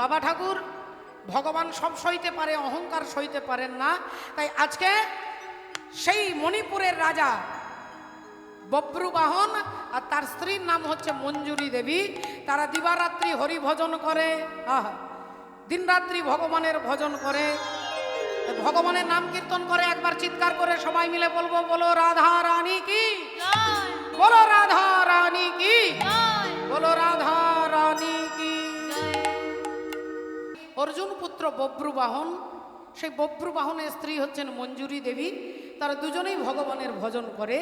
বাবা ঠাকুর ভগবান সব সইতে পারে অহংকার সইতে পারেন না। তাই আজকে সেই মণিপুরের রাজা বব্রুবাহন আর তার স্ত্রীর নাম হচ্ছে মঞ্জুরি দেবী তারা দিবারাত্রি হরি ভজন করে আহা দিনরাত্রি ভগবানের ভজন করে। ভগবানের নাম কীর্তন করে একবার চিৎকার করে সবাই মিলে বলব বলো রাধা রানী কি? বলো রাধা রানী কি? বলো রাধা অর্জুন পুত্র বব্রুবাহন। সেই বব্রুবাহনের স্ত্রী হচ্ছেন মঞ্জুরি দেবী। তারা দুজনেই ভগবানের ভজন করে।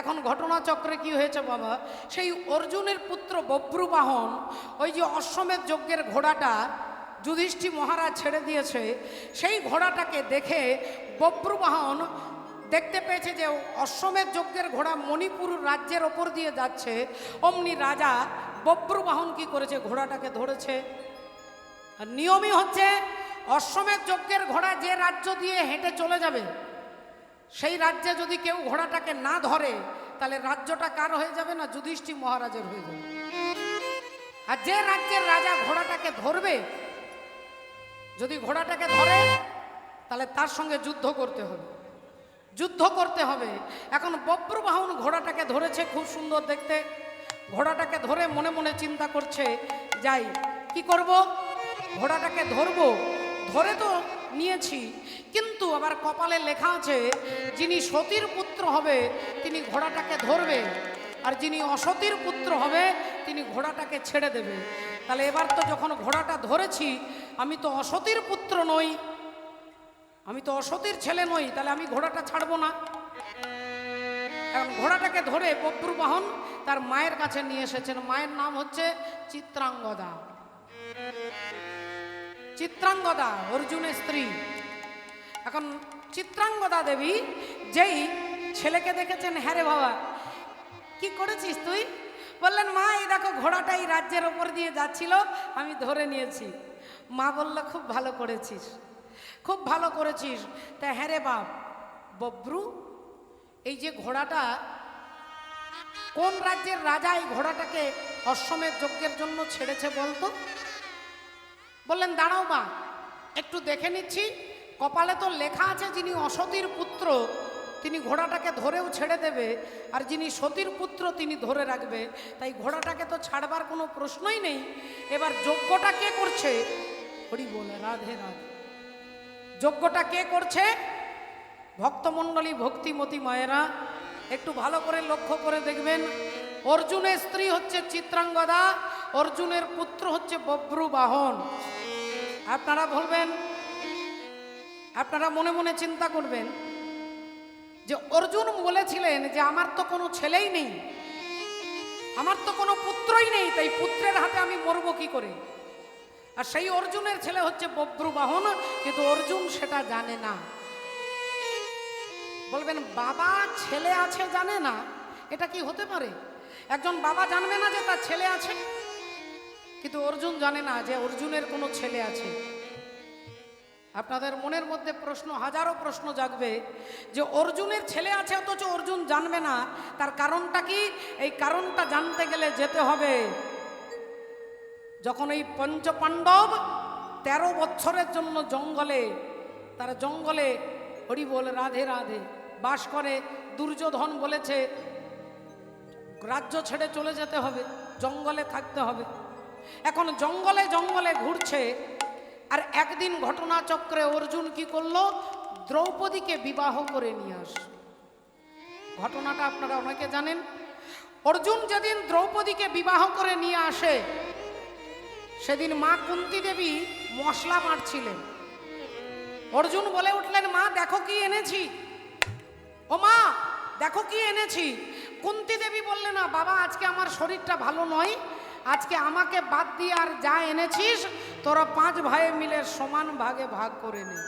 এখন ঘটনাচক্রে কি হয়েছে বাবা? সেই অর্জুনের পুত্র বব্রুবাহন, ওই যে অশ্বমেধ যজ্ঞের ঘোড়াটা যুধিষ্ঠি মহারাজ ছেড়ে দিয়েছে, সেই ঘোড়াটাকে দেখে বব্রুবাহন দেখতে পেয়েছে যে অশ্বমেধ যজ্ঞের ঘোড়া মণিপুর রাজ্যের ওপর দিয়ে যাচ্ছে। অমনি রাজা বব্রুবাহন কি করেছে? ঘোড়াটাকে ধরেছে। আর নিয়মই হচ্ছে অশ্বমেধ যজ্ঞের ঘোড়া যে রাজ্য দিয়ে হেঁটে চলে যাবে, সেই রাজ্যে যদি কেউ ঘোড়াটাকে না ধরে, তাহলে রাজ্যটা কার হয়ে যাবে না যুধিষ্ঠি মহারাজের হয়ে যাবে। আর যে রাজ্যের রাজা ঘোড়াটাকে ধরবে, যদি ঘোড়াটাকে ধরে, তাহলে তার সঙ্গে যুদ্ধ করতে হবে। যুদ্ধ করতে হবে। এখন বব্রবাহন ঘোড়াটাকে ধরেছে খুব সুন্দর দেখতে। ঘোড়াটাকে ধরে মনে মনে চিন্তা করছে, যাই, কি করব? ঘোড়াটাকে ধরবো, ধরে তো নিয়েছি। কিন্তু আবার কপালে লেখা আছে, যিনি সতীর পুত্র হবে, তিনি ঘোড়াটাকে ধরবে। আর যিনি অসতীর পুত্র হবে, তিনি ঘোড়াটাকে ছেড়ে দেবে। তাহলে এবার তো যখন ঘোড়াটা ধরেছি, আমি তো অসতীর পুত্র নই। আমি তো অসতীর ছেলে নই, তাহলে আমি ঘোড়াটা ছাড়বো না। এখন ঘোড়াটাকে ধরে বব্রুবাহন তার মায়ের কাছে নিয়ে এসেছেন। মায়ের নাম হচ্ছে চিত্রাঙ্গদা। চিত্রাঙ্গদা, অর্জুনের স্ত্রী। এখন চিত্রাঙ্গদা দেবী যেই ছেলেকে দেখেছেন হ্যাঁ রে বাবা, কি করেছিস তুই? বললেন, মা, এই দেখো ঘোড়াটা এই রাজ্যের ওপর দিয়ে যাচ্ছিল, আমি ধরে নিয়েছি। মা বলল, খুব ভালো করেছিস, খুব ভালো করেছিস। তা হ্যাঁ রে বাপ, বব্রু, এই যে ঘোড়াটা, কোন রাজ্যের রাজা এই ঘোড়াটাকে অশ্বমেধ যজ্ঞের জন্য ছেড়েছে বলতো? বললেন, দাঁড়াও মা, একটু দেখে নিচ্ছি। কপালে তো লেখা আছে যিনি অসতীর পুত্র, তিনি ঘোড়াটাকে ধরেও ছেড়ে দেবে, আর যিনি সতীর পুত্র, তিনি ধরে রাখবে। তাই ঘোড়াটাকে তো ছাড়বার কোনো প্রশ্নই নেই। এবার যজ্ঞটা কে করছে? হরি বলে, রাধে রাধে। যজ্ঞটা কে করছে? ভক্তমণ্ডলী ভক্তিমতী মায়েরা, একটু ভালো করে লক্ষ্য করে দেখবেন, অর্জুনের স্ত্রী হচ্ছে চিত্রাঙ্গদা, অর্জুনের পুত্র হচ্ছে বব্রু বাহন আপনারা বলবেন, আপনারা মনে মনে চিন্তা করবেন যে অর্জুন বলেছিলেন যে আমার তো কোনো ছেলেই নেই, আমার তো কোনো পুত্রই নেই, তাই পুত্রের হাতে আমি মরবো কি করে? আর সেই অর্জুনের ছেলে হচ্ছে বব্রু বাহন কিন্তু অর্জুন সেটা জানে না। বলবেন, বাবা ছেলে আছে জানে না? এটা কি হতে পারে? একজন বাবা জানবে না যে তার ছেলে আছে? কিন্তু অর্জুন জানে না যে অর্জুনের কোনো ছেলে আছে। আপনাদের মনের মধ্যে প্রশ্ন, হাজারো প্রশ্ন জাগবে যে অর্জুনের ছেলে আছে অথচ অর্জুন জানবে না। তার কারণটা কি? এই কারণটা জানতে গেলে যেতে হবে। যখন এই পঞ্চপাণ্ডব তেরো বছরের জন্য জঙ্গলে, তারা জঙ্গলে হরি বল রাধে রাধে বাস করে, দুর্যোধন বলেছে, রাজ্য ছেড়ে চলে যেতে হবে, জঙ্গলে থাকতে হবে। এখন জঙ্গলে জঙ্গলে ঘুরছে। আর একদিন ঘটনাচক্রে অর্জুন কি করল? দ্রৌপদীকে বিবাহ করে নিয়ে আস ঘটনাটা আপনারা অনেকে জানেন। অর্জুন যেদিন দ্রৌপদীকে বিবাহ করে নিয়ে আসে, সেদিন মা কুন্তি দেবী মশলা মারছিলেন। অর্জুন বলে উঠলেন, মা, দেখো কি এনেছি। ও মা, দেখো কি এনেছি। কুন্তি দেবী বললে না, বাবা, আজকে আমার শরীরটা ভালো নয়। আজকে আমাকে বাদ দিয়ে আর যা এনেছিস, তোরা পাঁচ ভাই মিলে সমান ভাগে ভাগ করে নে।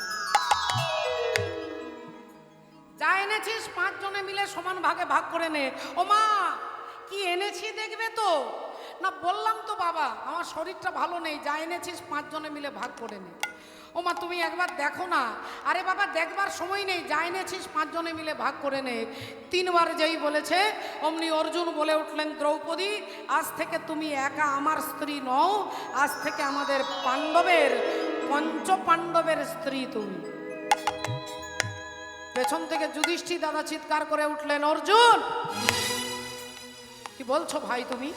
যা এনেছিস পাঁচজনে মিলে সমান ভাগে ভাগ করে নে। ও মা, কি এনেছি দেখবে তো? না, বললাম তো বাবা, আমার শরীরটা ভালো নেই, যা এনেছিস পাঁচজনে মিলে ভাগ করে নে। ও মা তুমি একবার দেখো না। আরে বাবা, দেখবার সময় নেই। যা এনেছিস, পাঁচজনে মিলে ভাগ করে নে। তিনবার যেই বলেছে, অমনি অর্জুন বলে উঠলেন, দ্রৌপদী, আজ থেকে তুমি একা আমার স্ত্রী নও। আজ থেকে আমাদের পাণ্ডবের পঞ্চ পাণ্ডবের স্ত্রী তুমি। পেছন থেকে যুধিষ্ঠি দাদা চিৎকার করে উঠলেন, অর্জুন! কি বলছো ভাই তুমি?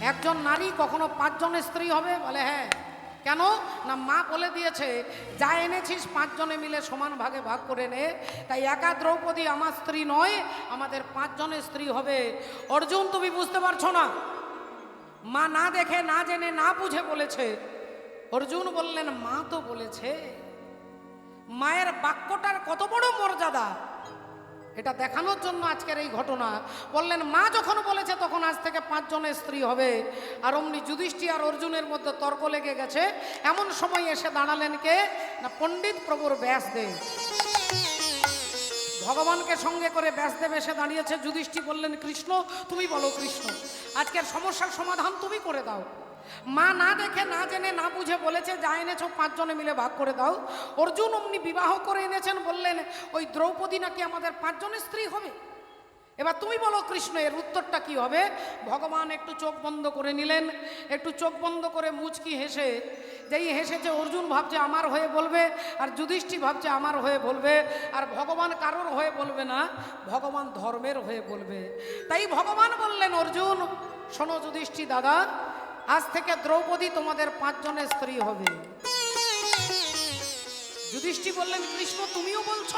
একজন নারী কখনো পাঁচজনের স্ত্রী হবে? বলে হ্যাঁ। কেন? না মা বলে দিয়েছে, যা এনেছিস পাঁচজনে মিলে সমান ভাগে ভাগ করে নে। তাই একা দ্রৌপদী আমার স্ত্রী নয়, আমাদের পাঁচজনের স্ত্রী হবে। অর্জুন, তুমি বুঝতে পারছ না? মা না দেখে, না জেনে, না বুঝে বলেছে। অর্জুন বললেন, মা তো বলেছে, মায়ের বাক্যটার কত বড় মর্যাদা? এটা দেখানোর জন্য আজকের এই ঘটনা। বললেন, মা যখন বলেছে তখন আজ থেকে পাঁচজনের স্ত্রী হবে। আর অমনি যুধিষ্ঠি আর অর্জুনের মধ্যে তর্ক লেগে গেছে। এমন সময় এসে দাঁড়ালেন কে? না, পণ্ডিত প্রভুর ব্যাস ব্যাসদেব। ভগবানকে সঙ্গে করে ব্যাসদেব এসে দাঁড়িয়েছে। যুধিষ্ঠি বললেন, কৃষ্ণ, তুমি বলো কৃষ্ণ, আজকের সমস্যার সমাধান তুমি করে দাও। মা না দেখে, না জেনে, না বুঝে বলেছে, যা এনেছো, পাঁচজনে মিলে ভাগ করে দাও। অর্জুন অমনি বিবাহ করে এনেছেন, বললেন, ওই দ্রৌপদী নাকি আমাদের পাঁচজনের স্ত্রী হবে? এবার তুমি বলো, কৃষ্ণ, এর উত্তরটা কি হবে? ভগবান একটু চোখ বন্ধ করে নিলেন, একটু চোখ বন্ধ করে মুচকি হেসে, যেই হেসেছে, অর্জুন ভাবছে আমার হয়ে বলবে, আর যুধিষ্ঠি ভাবছে আমার হয়ে বলবে, আর ভগবান কারোর হয়ে বলবে না, ভগবান ধর্মের হয়ে বলবে। তাই ভগবান বললেন, অর্জুন, শোনো যুধিষ্ঠি দাদা আজ থেকে দ্রৌপদী তোমাদের পাঁচজনের স্ত্রী হবে। যুধিষ্ঠি বললেন, কৃষ্ণ, তুমিও বলছ?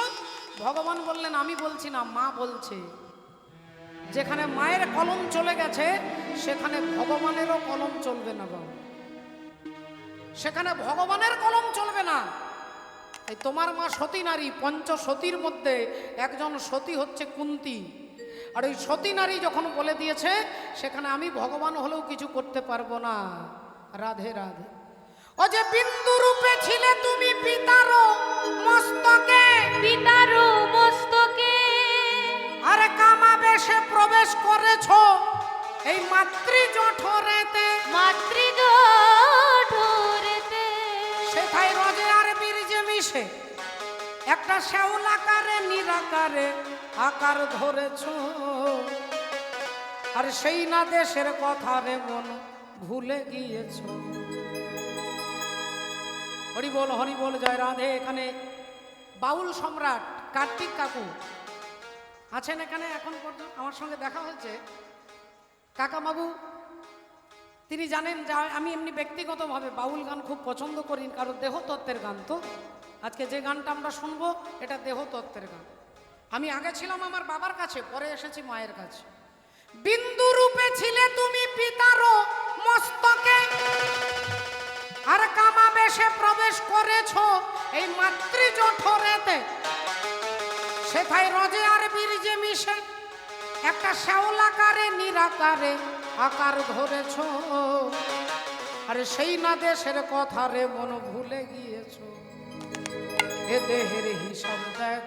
ভগবান বললেন, আমি বলছি না, মা বলছে। যেখানে মায়ের কলম চলে গেছে, সেখানে ভগবানেরও কলম চলবে না বাবু সেখানে ভগবানের কলম চলবে না। তোমার মা সতী নারী পঞ্চ সতীর মধ্যে একজন সতী হচ্ছে কুন্তি। আর ওই সতী নারী যখন বলে দিয়েছে সেখানে আমি ভগবান হলেও কিছু করতে পারব না। রাধে রাধে। ও যে বিন্দু রূপে ছিলে তুমি পিতারও মস্তকে? পিতারও মস্তকে। আর কামাবেশে প্রবেশ করেছ এই মাতৃ জঠরেতে মাতৃজঠরেতে সেথায় রজে আর বীর্যে মিশে। একটা শ্যাওল আকারে নিরাকারে আকার ধরেছ। আর সেই না দেশের কথা রে মন ভুলে গিয়েছ। হরি বল হরি বল, জয় রাধে। এখানে বাউল সম্রাট কার্তিক কাকু আছেন এখানে এখন পর্যন্ত, আমার সঙ্গে দেখা হয়েছে। কাকাবাবু তিনি জানেন যা আমি এমনি ব্যক্তিগতভাবে বাউল গান খুব পছন্দ করি, কারণ দেহতত্ত্বের গান তো। আজকে যে গানটা আমরা শুনব, এটা দেহতত্ত্বের গান। আমি আগে ছিলাম আমার বাবার কাছে, পরে এসেছি মায়ের কাছে। বিন্দু রূপে ছিলে তুমি পিতারও মস্তকে, আর কামাবেশে প্রবেশ করেছ এই মাতৃ জঠরেতে সেথায় রজে আর বীর্যে মিশে একটা শ্যাওলাকারে নিরাকারে আকার ধরেছ। আরে সেই না দেশের কথা রে, মন ভুলে গিয়েছ। এ দেহের হিসাব দেখ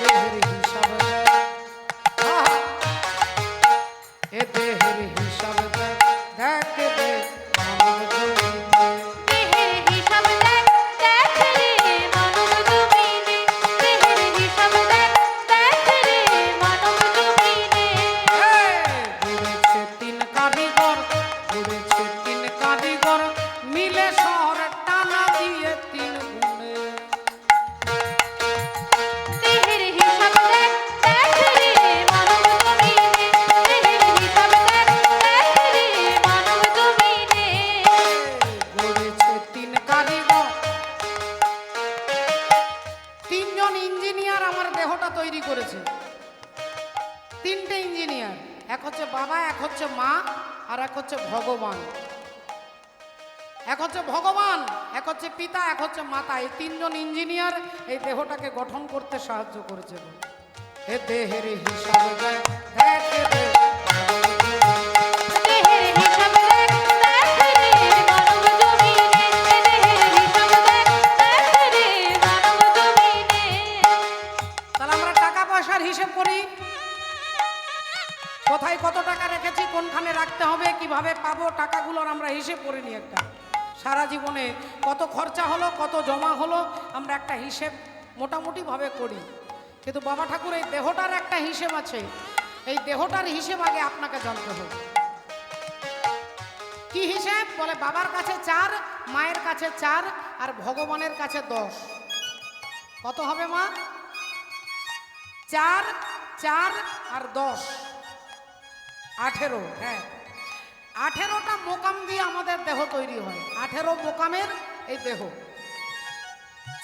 দেহের হিসাব জমিনে। তাহলে আমরা টাকা পয়সার হিসেব করি। কোথায় কত টাকা রেখেছি কোনখানে রাখতে হবে কীভাবে পাবো টাকা টাকাগুলোর আমরা হিসেব করে নিই একটা। সারা জীবনে কত খরচা হলো কত জমা হলো আমরা একটা হিসেব মোটামুটিভাবে করি। কিন্তু বাবা ঠাকুর, এই দেহটার একটা হিসেব আছে। এই দেহটার হিসেব আগে আপনাকে জানতে হবে। কি হিসেব? বলে বাবার কাছে চার, মায়ের কাছে চার, আর ভগবানের কাছে দশ। কত হবে মা? চার চার আর দশ। আঠেরো হ্যাঁ। আঠেরোটা মোকাম দিয়ে আমাদের দেহ তৈরি হয়। আঠেরো মোকামের এই দেহ।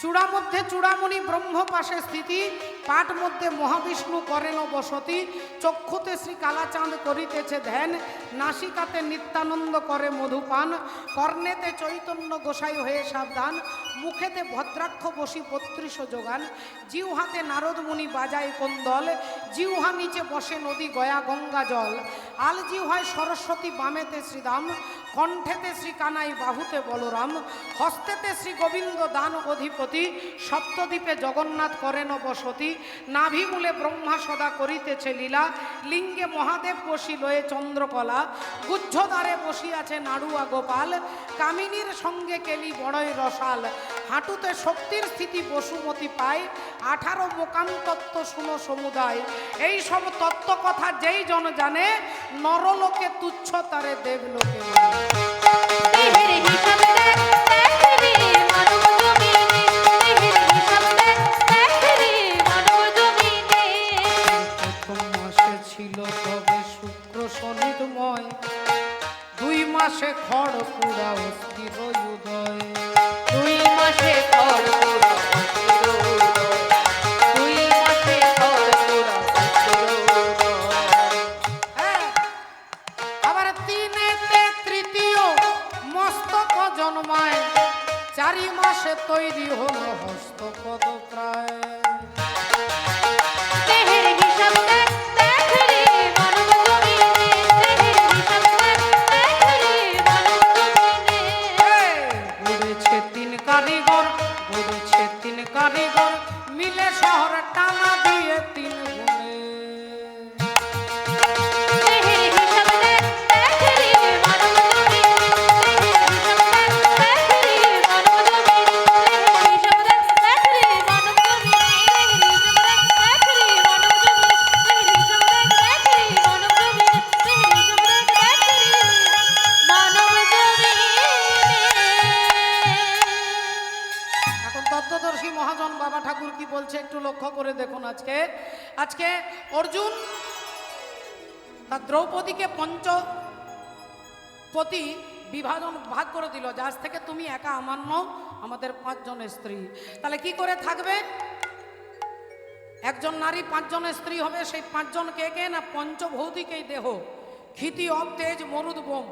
চূড়া মধ্যে চূড়ামণি ব্রহ্ম পাশে স্থিতি পাট মধ্যে মহাবিষ্ণু করেন বসতি, চক্ষুতে শ্রী কালাচাঁদ করিতেছে ধ্যান, নাসিকাতে নিত্যানন্দ করে মধুপান, কর্ণেতে চৈতন্য গোসাই হয়ে সাবধান মুখেতে ভদ্রাক্ষ বসি বত্রিশ যোগান জিউহাতে নারদ মুনি বাজায় কোন্দল জিউহা নিচে বসে নদী গয়া গঙ্গা জল। আল সরস্বতী বামেতে শ্রীদাম, কণ্ঠেতে শ্রী কানাই বাহুতে বলরাম, হস্তেতে শ্রী গোবিন্দ দান অধিপতি, সপ্তদ্বীপে জগন্নাথ করেন বসতি, নাভিমূলে ব্রহ্মা সদা করিতেছে লীলা, লিঙ্গে মহাদেব বসি লয়ে চন্দ্রকলা গুজ্জদ্বারে বসিয়াছে নাড়ুয়া গোপাল, কামিনীর সঙ্গে কেলি বড়ই রসাল। হাঁটুতে শক্তির স্থিতি বসুমতি পায়। আঠারো মোকাম তত্ত্ব শুনো সমুদায়। এই সব তত্ত্ব কথা যেই জন জানে, নরলোকে তুচ্ছ তারে দেবলোকে দিল যে আজ থেকে তুমি একা নও, আমাদের পাঁচজন স্ত্রী। তাহলে কি করে থাকবে? একজন নারী পাঁচজনের স্ত্রী হবে, সেই পাঁচজন কে কে? না পঞ্চভৌতিক এই দেহ। ক্ষিতি অব তেজ মরুদ, বোম।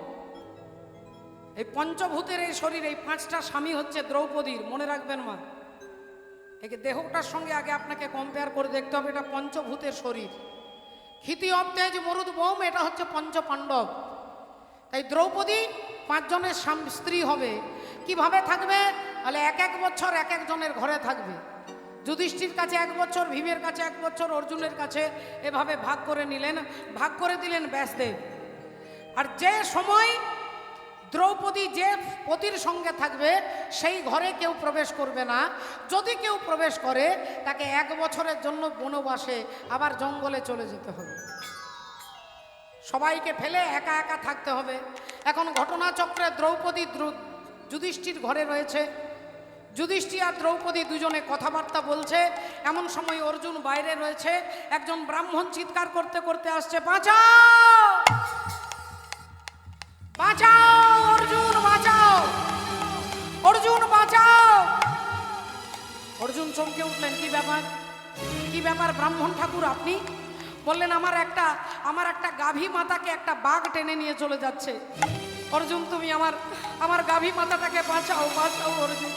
এই পঞ্চভূতের এই শরীর, এই পাঁচটা স্বামী হচ্ছে দ্রৌপদীর, মনে রাখবেন মা। এই দেহটার সঙ্গে আগে আপনাকে কম্পেয়ার করে দেখতে হবে, এটা পঞ্চভূতের শরীর। ক্ষিতি অব তেজ মরুদ, বোম, এটা হচ্ছে পঞ্চ পাণ্ডব তাই দ্রৌপদী পাঁচজনের স্ত্রী হবে। কীভাবে থাকবে? তাহলে এক এক বছর এক একজনের ঘরে থাকবে। যুধিষ্ঠির কাছে এক বছর, ভীমের কাছে এক বছর, অর্জুনের কাছে এভাবে ভাগ করে নিলেন। ভাগ করে দিলেন ব্যাসদেব। আর যে সময় দ্রৌপদী যে পতির সঙ্গে থাকবে, সেই ঘরে কেউ প্রবেশ করবে না। যদি কেউ প্রবেশ করে, তাকে এক বছরের জন্য বনবাসে, আবার জঙ্গলে চলে যেতে হবে। সবাইকে ফেলে একা একা থাকতে হবে। এখন ঘটনাচক্রে দ্রৌপদী দ্রু- যুধিষ্ঠির ঘরে রয়েছে। যুধিষ্ঠি আর দ্রৌপদী দুজনে কথাবার্তা বলছে। এমন সময় অর্জুন বাইরে রয়েছে। একজন ব্রাহ্মণ চিৎকার করতে করতে আসছে, বাঁচাও! বাঁচাও, অর্জুন বাঁচাও! অর্জুন বাঁচাও! অর্জুন চমকে উঠলেন, কি ব্যাপার? কি ব্যাপার ব্রাহ্মণ ঠাকুর, আপনি বললেন, আমার একটা আমার একটা গাভী মাতাকে একটা বাঘ টেনে নিয়ে চলে যাচ্ছে। অর্জুন, তুমি আমার আমার গাভী মাতাটাকে বাঁচাও বাঁচাও, অর্জুন।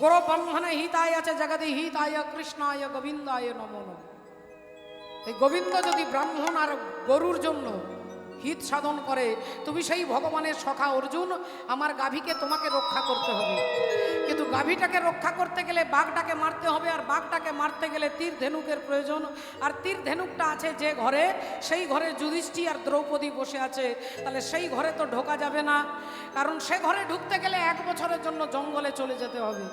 গোর ব্রহ্মণে হিতায় আছে জগতে, হিতায় কৃষ্ণায়, গোবিন্দায় নমো নমঃ। এই গোবিন্দ যদি ব্রাহ্মণ আর গরুর জন্য হিত সাধন করে, তুমি সেই ভগবানের সখা, অর্জুন, আমার গাভীকে তোমাকে রক্ষা করতে হবে। কিন্তু গাভীটাকে রক্ষা করতে গেলে বাঘটাকে মারতে হবে আর বাঘটাকে মারতে গেলে তীর ধেনুকের প্রয়োজন। আর তীর ধেনুকটা আছে যে ঘরে, সেই ঘরে যুধিষ্ঠি আর দ্রৌপদী বসে আছে। তাহলে সেই ঘরে তো ঢোকা যাবে না। কারণ সে ঘরে ঢুকতে গেলে এক বছরের জন্য জঙ্গলে চলে যেতে হবে।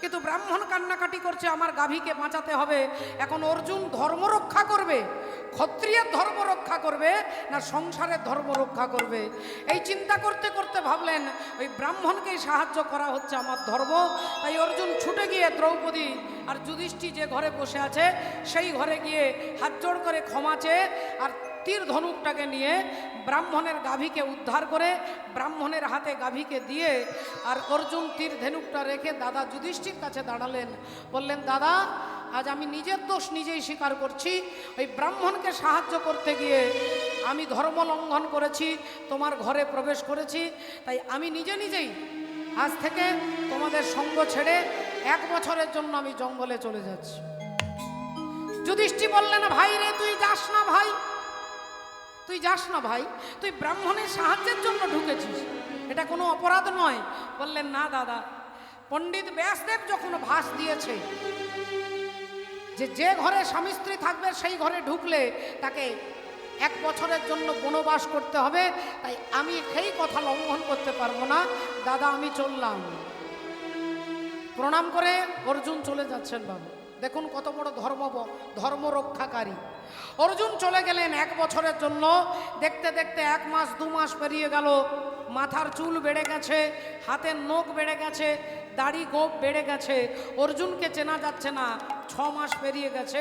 কিন্তু ব্রাহ্মণ কান্নাকাটি করছে, আমার গাভীকে বাঁচাতে হবে। এখন অর্জুন ধর্ম রক্ষা করবে, ক্ষত্রিয়ের ধর্ম রক্ষা করবে, না সংসারের ধর্ম রক্ষা করবে? এই চিন্তা করতে করতে ভাবলেন, ওই ব্রাহ্মণকেই সাহায্য করা হচ্ছে আমার ধর্ম। তাই অর্জুন ছুটে গিয়ে দ্রৌপদী আর যুধিষ্ঠি যে ঘরে বসে আছে, সেই ঘরে গিয়ে হাত জোড় করে ক্ষমা চেয়ে আর তীর ধনুকটাকে নিয়ে ব্রাহ্মণের গাভীকে উদ্ধার করে ব্রাহ্মণের হাতে গাভীকে দিয়ে আর অর্জুন তীর ধনুকটা রেখে দাদা যুধিষ্ঠির কাছে দাঁড়ালেন। বললেন, দাদা, আজ আমি নিজের দোষ নিজেই স্বীকার করছি। ওই ব্রাহ্মণকে সাহায্য করতে গিয়ে আমি ধর্ম লঙ্ঘন করেছি, তোমার ঘরে প্রবেশ করেছি। তাই আমি নিজে নিজেই আজ থেকে তোমাদের সঙ্গ ছেড়ে এক বছরের জন্য আমি জঙ্গলে চলে যাচ্ছি। যুধিষ্ঠি বললেন, ভাই রে, তুই যাস না ভাই। তুই যাস না ভাই, তুই ব্রাহ্মণের সাহায্যের জন্য ঢুকেছিস। এটা কোনো অপরাধ নয়। বললেন, না দাদা, পণ্ডিত ব্যাসদেব যখন ভাস দিয়েছে, যে যে ঘরে স্বামী স্ত্রী থাকবে সেই ঘরে ঢুকলে তাকে এক বছরের জন্য বনবাস করতে হবে। তাই আমি সেই কথা লঙ্ঘন করতে পারব না। দাদা, আমি চললাম। প্রণাম করে অর্জুন চলে যাচ্ছেন বাবু। দেখুন কত বড় ধর্ম ধর্ম রক্ষাকারী অর্জুন চলে গেলেন এক বছরের জন্য। দেখতে দেখতে এক মাস, দু মাস পেরিয়ে গেল। মাথার চুল বেড়ে গেছে, হাতের নখ বেড়ে গেছে, দাড়ি গোপ বেড়ে গেছে। অর্জুনকে চেনা যাচ্ছে না, ছ মাস পেরিয়ে গেছে।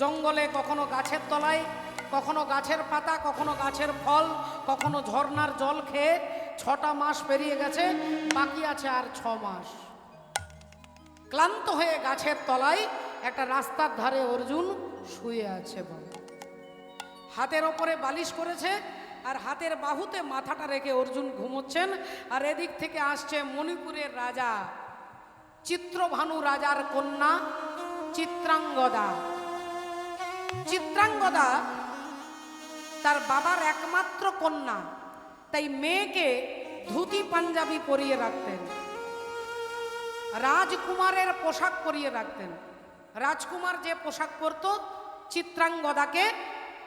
জঙ্গলে কখনো গাছের তলায়, কখনো গাছের পাতা, কখনো গাছের ফল, কখনো ঝর্নার জল খেয়ে ছটা মাস পেরিয়ে গেছে, বাকি আছে আর ছ মাস। ক্লান্ত হয়ে গাছের তলায় একটা রাস্তার ধারে অর্জুন শুয়ে আছে বাবা হাতের ওপরে বালিশ করেছে আর হাতের বাহুতে মাথাটা রেখে অর্জুন ঘুমোচ্ছেন আর এদিক থেকে আসছে মণিপুরের রাজা, চিত্রভানু রাজার কন্যা চিত্রাঙ্গদা। চিত্রাঙ্গদা তার বাবার একমাত্র কন্যা, তাই মেয়েকে ধুতি পাঞ্জাবি পরিয়ে রাখতেন, রাজকুমারের পোশাক পরিয়ে রাখতেন। রাজকুমার যে পোশাক পরত, চিত্রাঙ্গদাকে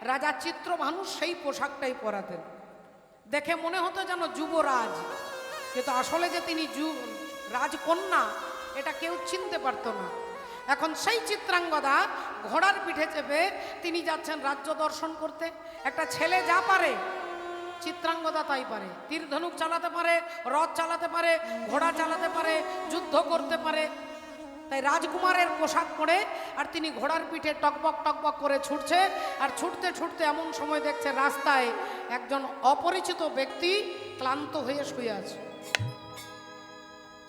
রাজা চিত্রভানু সেই পোশাকটাই পরাতেন। দেখে মনে হতো যেন যুবরাজ। কিন্তু আসলে যে তিনি রাজকন্যা, এটা কেউ চিনতে পারতো না। এখন সেই চিত্রাঙ্গদা ঘোড়ার পিঠে চেপে তিনি যাচ্ছেন রাজ্য দর্শন করতে। একটা ছেলে যা পারে, চিত্রাঙ্গদা তাই পারে। তীর ধনুক চালাতে পারে, রথ চালাতে পারে, ঘোড়া চালাতে পারে, যুদ্ধ করতে পারে। তাই রাজকুমারের পোশাক পরে আর তিনি ঘোড়ার পিঠে টকবক টকবক করে ছুটছে। আর ছুটতে ছুটতে এমন সময় দেখছে রাস্তায় একজন অপরিচিত ব্যক্তি ক্লান্ত হয়ে শুয়ে আছে।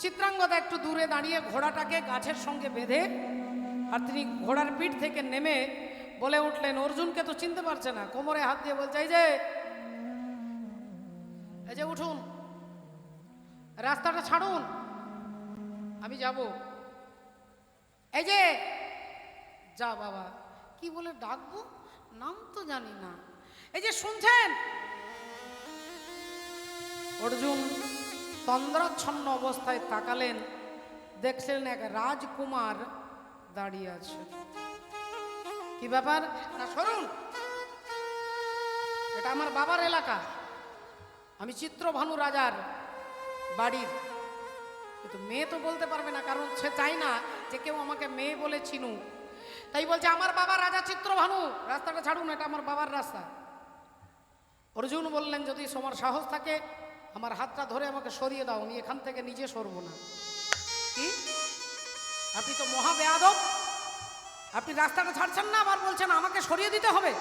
চিত্রাঙ্গদা একটু দূরে দাঁড়িয়ে ঘোড়াটাকে গাছের সঙ্গে বেঁধে আর তিনি ঘোড়ার পিঠ থেকে নেমে বলে উঠলেন, অর্জুনকে তো চিনতে পারছে না। কোমরে হাত দিয়ে বলছে, এই যে এই যে উঠুন, রাস্তাটা ছাড়ুন, আমি যাব। এই যে, যা বাবা, কি বলে ডাকবো? নাম তো জানি না। এই যে শুনছেন? অর্জুন তন্দ্রাচ্ছন্ন অবস্থায় তাকালেন, দেখলেন এক রাজকুমার দাঁড়িয়ে আছে। কি ব্যাপার? না, সরুন। এটা আমার বাবার এলাকা। আমি চিত্রভানু রাজার বাড়ির কিন্তু মেয়ে তো বলতে পারবে না, কারণ সে চায় না যে কেউ আমাকে মেয়ে বলে চিনুক। তাই বলছে, আমার বাবা রাজা চিত্রভানু, রাস্তাটা ছাড়ুন, এটা আমার বাবার রাস্তা। অর্জুন বললেন, যদি তোমার সাহস থাকে, আমার হাতটা ধরে আমাকে সরিয়ে দাও, আমি এখান থেকে নিজে সরবো না। কি? আপনি তো মহা বেয়াদব। আপনি রাস্তাটা ছাড়ছেন না, আবার বলছেন, আমাকে সরিয়ে দিতে হবে?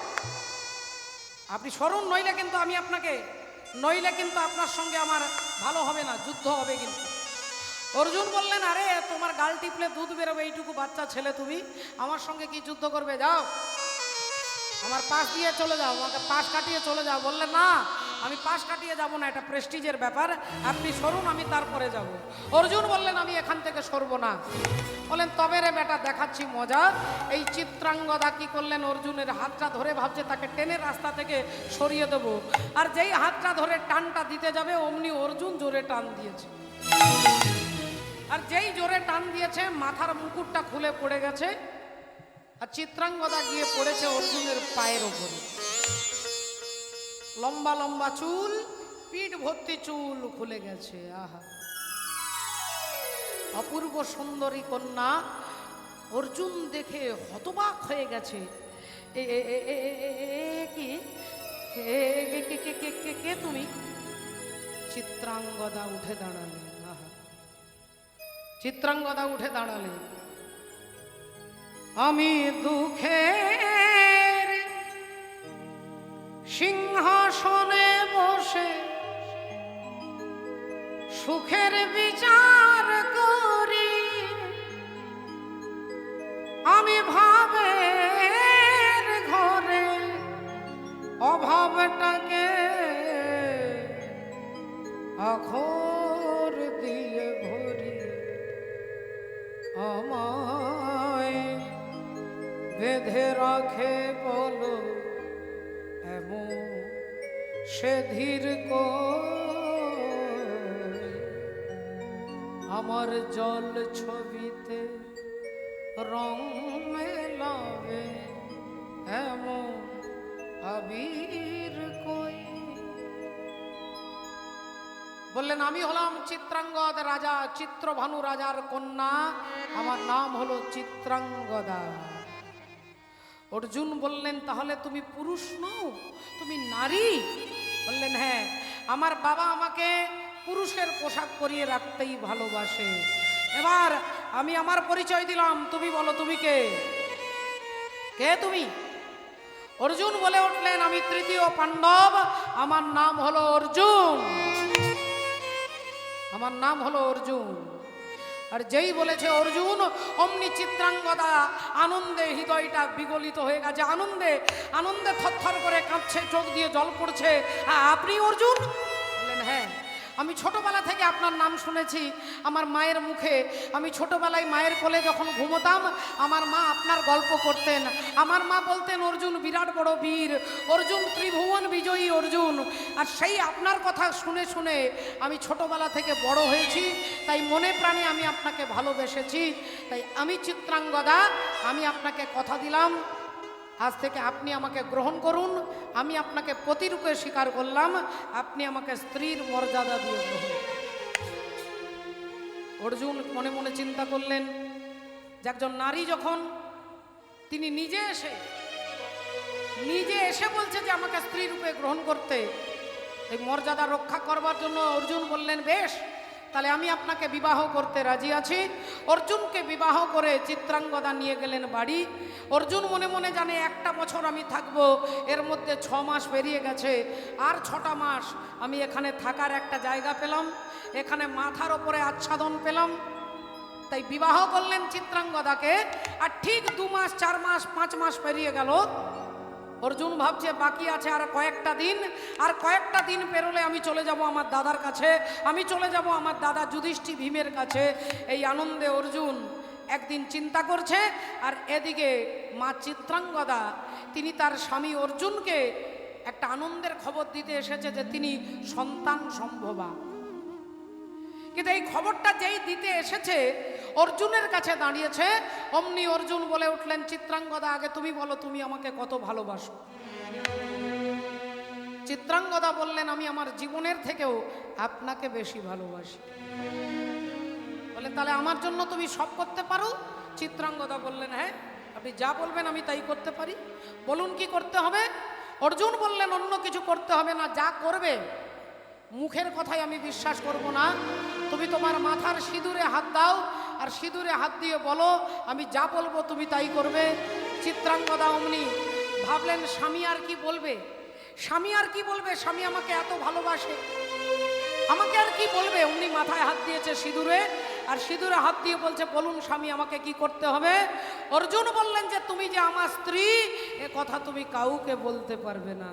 আপনি সরুন, নইলে কিন্তু আমি আপনাকে, নইলে কিন্তু আপনার সঙ্গে আমার ভালো হবে না, যুদ্ধ হবে কিন্তু। অর্জুন বললেন, আরে, তোমার গাল টিপলে দুধ বেরোবে, এইটুকু বাচ্চা ছেলে তুমি। আমার সঙ্গে কি যুদ্ধ করবে? যাও। আমার পাশ দিয়ে চলে যাও, আমাকে পাশ কাটিয়ে চলে যাও। বললেন, না, আমি পাশ কাটিয়ে যাব না, এটা প্রেস্টিজের ব্যাপার। আপনি সরুন, আমি তারপরে যাব। অর্জুন বললেন, আমি এখান থেকে সরব না। বলেন, তবে রে বেটা, দেখাচ্ছি মজা। এই চিত্রাঙ্গদা কি করলেন, অর্জুনের হাতটা ধরে ভাবছে, তাকে টেনে রাস্তা থেকে সরিয়ে দেবো। আর যেই হাতটা ধরে টানটা দিতে যাবে, অমনি অর্জুন জোরে টান দিয়েছে। আর যেই জোরে টান দিয়েছে, মাথার মুকুটটা খুলে পড়ে গেছে আর চিত্রাঙ্গদা গিয়ে পড়েছে অর্জুনের পায়ের ওপরে। লম্বা লম্বা চুল, পিঠ ভর্তি চুল খুলে গেছে, আহা। অপূর্ব সুন্দরী কন্যা অর্জুন দেখে হতবাক হয়ে গেছে। কি? তুমি? চিত্রাঙ্গদা উঠে দাঁড়ালেন আহা চিত্রাঙ্গদা উঠে দাঁড়ালেন আমি দুঃখের সিংহাসনে বসে সুখের বিচার করি। আমি ভাবের ঘরে অভাবটাকে আখর আমায় বেঁধে রাখে বলো, এমন সে ধীর আমার জল ছবিতে রং মেলাবে, এমন আবির কই? বললেন, আমি হলাম চিত্রাঙ্গদ রাজা, চিত্রভানু রাজার কন্যা। আমার নাম হলো চিত্রাঙ্গদা। অর্জুন বললেন, তাহলে তুমি পুরুষ নও, তুমি নারী? বললেন হ্যাঁ আমার বাবা আমাকে পুরুষের পোশাক পরিয়ে রাখতেই ভালোবাসে। এবার আমি আমার পরিচয় দিলাম, তুমি বলো, তুমি কে? কে তুমি? অর্জুন বলে উঠলেন, আমি তৃতীয় পাণ্ডব, আমার নাম হলো অর্জুন। আমার নাম হলো অর্জুন। আর যেই বলেছে, অর্জুন, অমনি চিত্রাঙ্গদা আনন্দে হৃদয়টা বিগলিত হয়ে গেছে। আনন্দে আনন্দে থরথর করে কাঁপছে, চোখ দিয়ে জল পড়ছে। আপনি অর্জুন? আমি ছোটবেলা থেকে আপনার নাম শুনেছি, আমার মায়ের মুখে। আমি ছোটবেলায় মায়ের কোলে যখন ঘুমোতাম, আমার মা আপনার গল্প করতেন। আমার মা বলতেন, অর্জুন বিরাট বড় বীর, অর্জুন ত্রিভুবন বিজয়ী অর্জুন। আর সেই আপনার কথা শুনে শুনে আমি ছোটবেলা থেকে বড় হয়েছি, তাই মনে প্রাণে আমি আপনাকে ভালোবেসেছি। তাই আমি চিত্রাঙ্গদা, আমি আপনাকে কথা দিলাম। আজ থেকে আপনি আমাকে গ্রহণ করুন, আমি আপনাকে প্রতিরূপে স্বীকার করলাম, আপনি আমাকে স্ত্রীর মর্যাদা দিয়ে গ্রহণ। অর্জুন মনে মনে চিন্তা করলেন, যে একজন নারী যখন তিনি নিজে এসে নিজে এসে বলছে যে আমাকে স্ত্রী রূপে গ্রহণ করতে, এই মর্যাদা রক্ষা করবার জন্য অর্জুন বললেন, বেশ তাহলে আমি আপনাকে বিবাহ করতে রাজি আছি। অর্জুনকে বিবাহ করে চিত্রাঙ্গদা নিয়ে গেলেন বাড়ি। অর্জুন মনে মনে জানে একটা বছর আমি থাকব, এর মধ্যে ছ মাস পেরিয়ে গেছে, আর ছটা মাস আমি এখানে থাকার একটা জায়গা পেলাম, এখানে মাথার ওপরে আচ্ছাদন পেলাম। তাই বিবাহ করলেন চিত্রাঙ্গদাকে, আর ঠিক দু মাস, চার মাস, পাঁচ মাস পেরিয়ে গেল। অর্জুন ভাবছে, বাকি আছে আর কয়েকটা দিন, আর কয়েকটা দিন পেরোলে আমি চলে যাব আমার দাদার কাছে, আমি চলে যাব আমার দাদা যুধিষ্ঠি ভীমের কাছে। এই আনন্দে অর্জুন একদিন চিন্তা করছে, আর এদিকে মা চিত্রাঙ্গদা, তিনি তার স্বামী অর্জুনকে একটা আনন্দের খবর দিতে এসেছে যে তিনি সন্তান সম্ভবা। কিন্তু এই খবরটা যেই দিতে এসেছে, অর্জুনের কাছে দাঁড়িয়েছে, অমনি অর্জুন বলে উঠলেন, চিত্রাঙ্গদা, আগে তুমি বলো, তুমি আমাকে কত ভালোবাসো? চিত্রাঙ্গদা বললেন, আমি আমার জীবনের থেকেও আপনাকে বেশি ভালোবাসি। বলে, তাহলে আমার জন্য তুমি সব করতে পারো? চিত্রাঙ্গদা বললেন হ্যাঁ আপনি যা বলবেন আমি তাই করতে পারি। বলুন, কি করতে হবে? অর্জুন বললেন, অন্য কিছু করতে হবে না, যা করবে, মুখের কথাই আমি বিশ্বাস করব না। তুমি তোমার মাথার সিঁদুরে হাত দাও, আর সিঁদুরে হাত দিয়ে বলো, আমি যা বলব তুমি তাই করবে। চিত্রাঙ্গদা অমনি ভাবলেন, স্বামী আর কি বলবে? স্বামী আর কি বলবে? স্বামী আমাকে এত ভালোবাসে। আমাকে আর কি বলবে? অমনি মাথায় হাত দিয়েছে সিঁদুরে, আর সিঁদুরে হাত দিয়ে বলছে, বলুন স্বামী, আমাকে কি করতে হবে? অর্জুন বললেন যে, তুমি যে আমার স্ত্রী, এ কথা তুমি কাউকে বলতে পারবে না।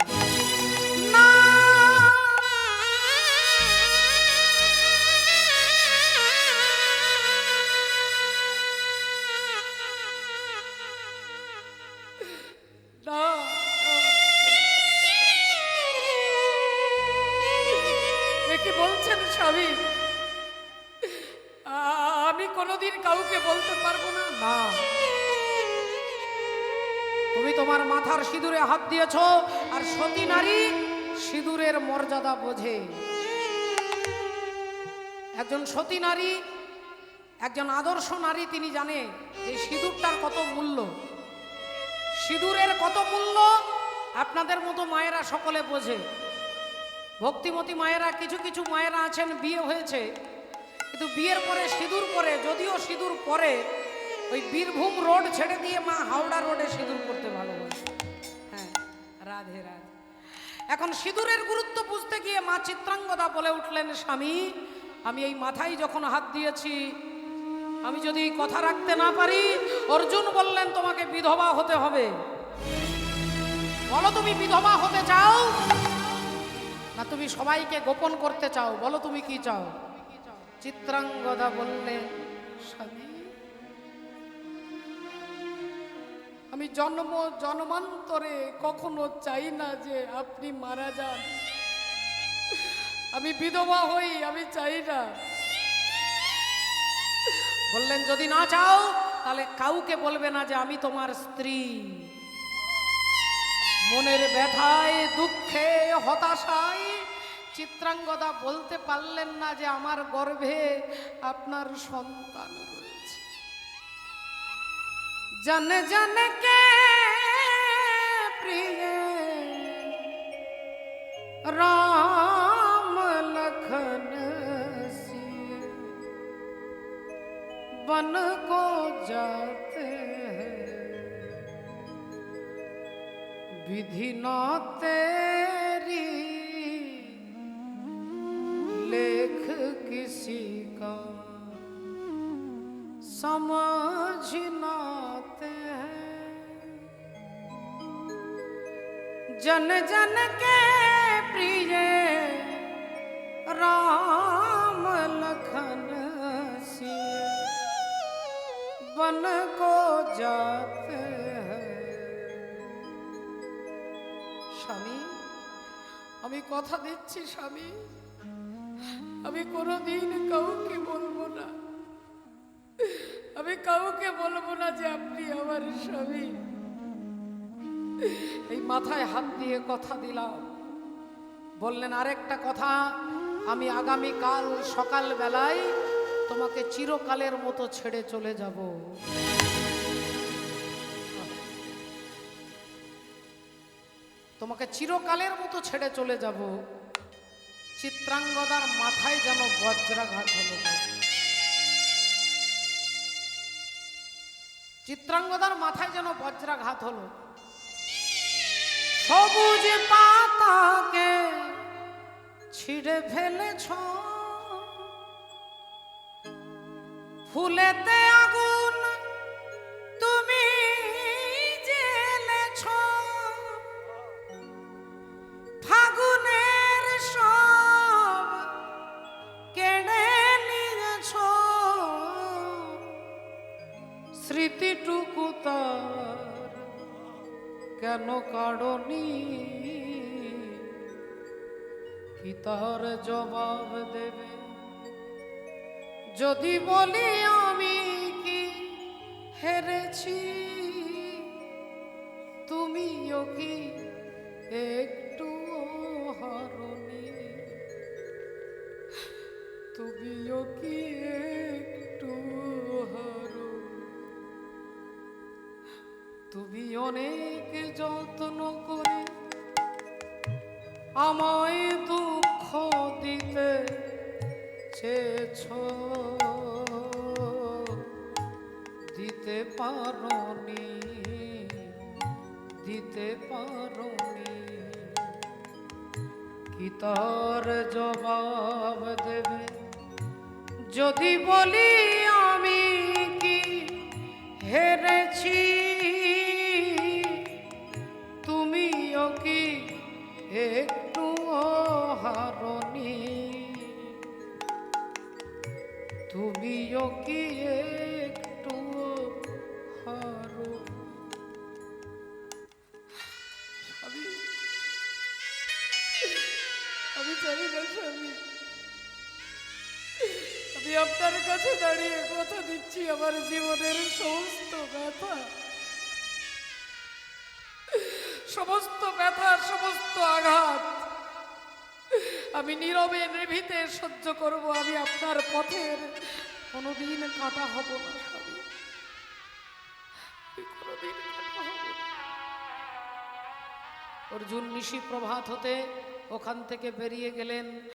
না কি বলছেন স্বামী? কোনোদিন কাউকে বলতে পারব না। না। তুমি তোমার মাথার সিঁদুরে হাত দিয়েছ, আর সতী নারী সিঁদুরের মর্যাদা বোঝে। একজন সতী নারী, একজন আদর্শ নারী, তিনি জানে যে সিঁদুরটার কত মূল্য। সিঁদুরের কত মূল্য? আপনাদের মতো মায়েরা সকলে বোঝে। ভক্তিমতী মায়েরা, কিছু কিছু মায়েরা আছেন, বিয়ে হয়েছে। কিন্তু বিয়ের পরে, সিঁদুর পরে, যদিও সিঁদুর পরে, ওই বীরভূম রোড ছেড়ে দিয়ে মা হাওড়া রোডে সিঁদুর করতে ভালোবাসে। হ্যাঁ রাধে রাধে। এখন সিঁদুরের গুরুত্ব বুঝতে গিয়ে মা চিত্রাঙ্গদা বলে উঠলেন, স্বামী, আমি এই মাথায় যখন হাত দিয়েছি আমি যদি কথা রাখতে না পারি, অর্জুন বললেন, তোমাকে বিধবা হতে হবে। বলো তুমি বিধবা হতে চাও? না তুমি সবাইকে গোপন করতে চাও? বলো তুমি কি চাও? চিত্রাঙ্গদা স্বামী, আমি জন্ম, জন্মান্তরে কখনো চাই না যে আপনি মারা যান। আমি বিধবা হই, আমি চাই না। বললেন, যদি না চাও, তাহলে কাউকে বলবে না যে আমি তোমার স্ত্রী। মনের ব্যথায়, দুঃখে, হতাশায় চিত্রাঙ্গদা বলতে পারলেন না যে আমার গর্ভে আপনার সন্তান রয়েছে। জানে জানে কে প্রিয় রাম লখ बन को जाते हैं। विधि न तेरी लेख किसी का समझ नाते हैं। जन जन के प्रिय राम लखन सिय बन को जाते हैं স্বামী আমি কথা দিচ্ছি স্বামী আমি কোনোদিন কাউকে বলবো না আমি কাউকে বলবো না যে আপনি আমার স্বামী এই মাথায় হাত দিয়ে কথা দিলাম বললেন আরেকটা কথা আমি আগামী কাল সকাল বেলায় তোমাকে চিরকালের মতো ছেড়ে চলে যাব। তোমাকে চিরকালের মতো ছেড়ে চলে যাব। চিত্রাঙ্গদার মাথায় যেন বজ্রাঘাত হলো। চিত্রাঙ্গদার মাথায় যেন বজ্রাঘাত হলো। সবুজ পাতাকে ছিঁড়ে ফেলেছ ফুলেতে আগুন, তুমি জেলেছ ফাগুনের সব কেড়ে নিয়েছ। স্মৃতিটুকু তার কেন কারণি কি তার জবাব দেবে? যদি বলি আমি কি হেরেছি, তুমিও কি একটু হারনি? তুমিও কি একটু তুমি অনেক যত্ন করে আমায় দুঃখ দিতে চেয়েছ দিতে পারি দিতে পারি কি তার জবাব দেবে? যদি বলি সমস্ত আঘাত। আমি নীরবে নিভিতে সহ্য করব, আমি আপনার পথের কোনোদিন কাটা হব না। অর্জুন নিশি প্রভাত হতে ওখান থেকে বেরিয়ে গেলেন।